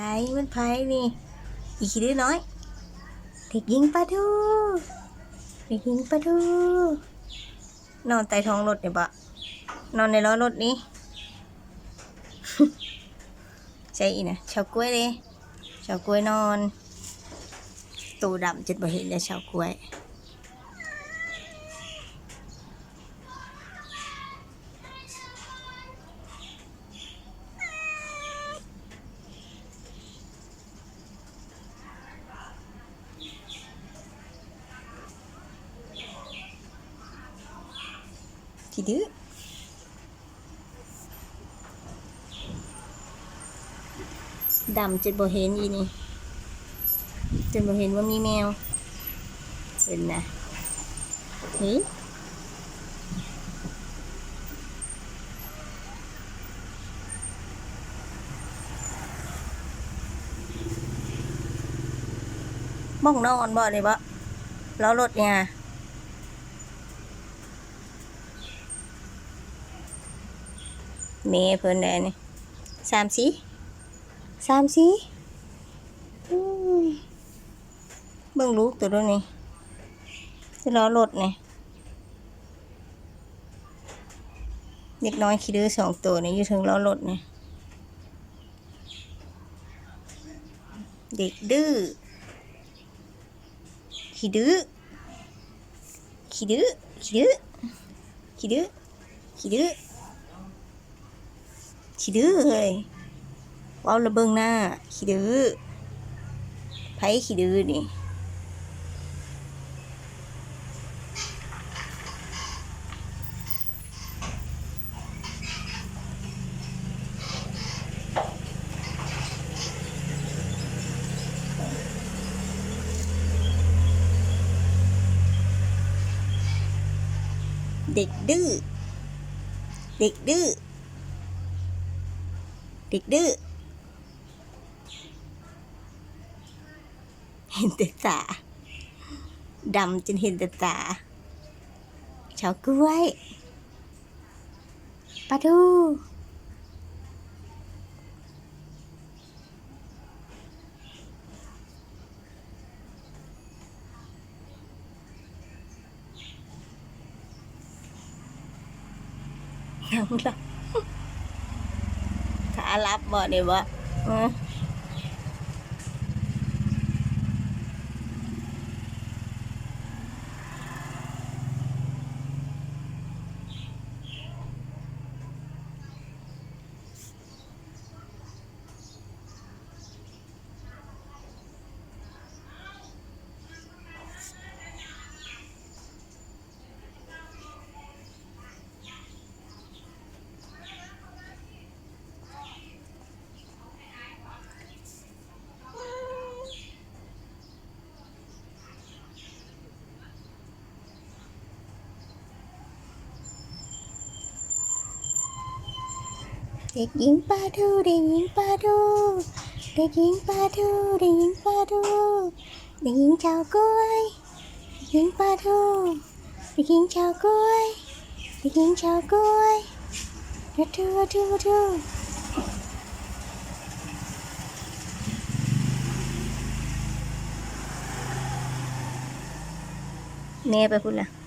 ใจมันไผนี่ อีขี้ดื้อน้อย เด็กหญิงปลาทูเด็กหญิงปลาทูนอนใต้ท้องรถเนี่ยปะนอนในล้อรถนี้ใช่อีนะชาวกล้วยเลยชาวกล้วยนอน ตูดำจุดบ่เห็นเลยชาวกล้วย ขี้ดื้อดำจนบ่เห็นอีนี่จนบ่เห็นว่ามีแมว เห็นนะเฮ้ยบ้องนอนบ่เลยบ่แล้วรถเนี่ย เมย์เพิ่นได้นี่สามสีสามสีเบิ่งลูกตัวนี้จะล้อรถนี่เด็กน้อยขี้ดื้อสองตัวนี่อยู่ถึงล้อรถนี่เด็กดื้อขี้ดื้อขี้ดื้อขี้ดื้อขี้ดื้อขี้ดื้อ ขี้ดื้อเฮ้ยเว้าระเบิงหน้า ขี้ดื้อไผขี้ดื้อนี่เด็กดื้อ เด็กดื้อ เด็กดื้อเห็นแต่ตาดำจนเห็นแต่ตาชาวกล้วยปลาทูยังละขา รับบ่เดี๋ยบ่ เออเด็กหญิงปลาทูเด็กหญิงปลาทูเด็กหญิงปลาทูเด็กหญิงปลาทูเด็กหญิงชาวกล้วยเด็กหญิงปลาทูเด็กหญิงชาวกล้วยเด็กหญิงชาวกล้วยปลาทูปลาทูปลาทูแม่ไปพูดละ